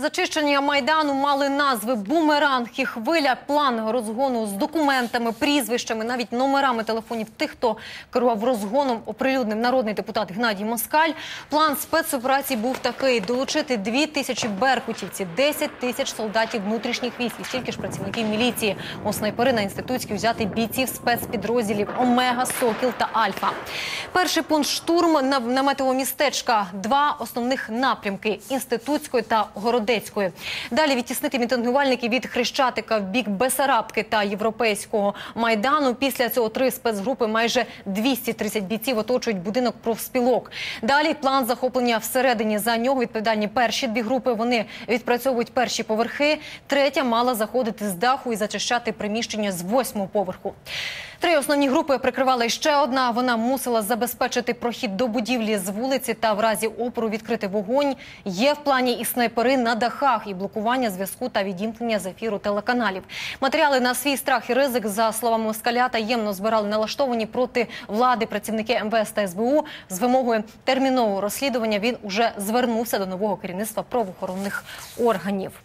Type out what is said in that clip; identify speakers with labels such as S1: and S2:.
S1: Зачищення майдану мали назви бумеранг і хвиля, план розгону з документами, прізвищами, навіть номерами телефонів тих, хто керував розгоном, оприлюднив народний депутат Гнадій Москаль. План спецоперації був такий: долучити дві тисячі беркутівців, 10 тисяч солдатів внутрішніх військ і стільки ж працівників міліції. У снайпери на інститутській взяти бійців спецпідрозділів Омега, Сокіл та Альфа. Перший пункт штурм на містечка. Два основних напрямки інститутської та городецької. Далі відтіснити мітингувальників від Хрещатика в бік Бесарабки та Європейського майдану. Після цього три спецгрупи майже 230 бійців оточують будинок профспілок. Далі план захоплення всередині за нього відповідальні перші дві групи. Вони відпрацьовують перші поверхи. Третя мала заходити з даху і зачищати приміщення з восьмого поверху. Три основні групи прикривала ще одна. Вона мусила забезпечити прохід до будівлі з вулиці та в разі опору відкрити вогонь. Є в плані і снайпери на дахах, і блокування зв'язку та відімкнення з ефіру телеканалів. Матеріали на свій страх і ризик, за словами Москаля, таємно збирали налаштовані проти влади працівники МВС та СБУ з вимогою термінового розслідування. Він уже звернувся до нового керівництва правоохоронних органів.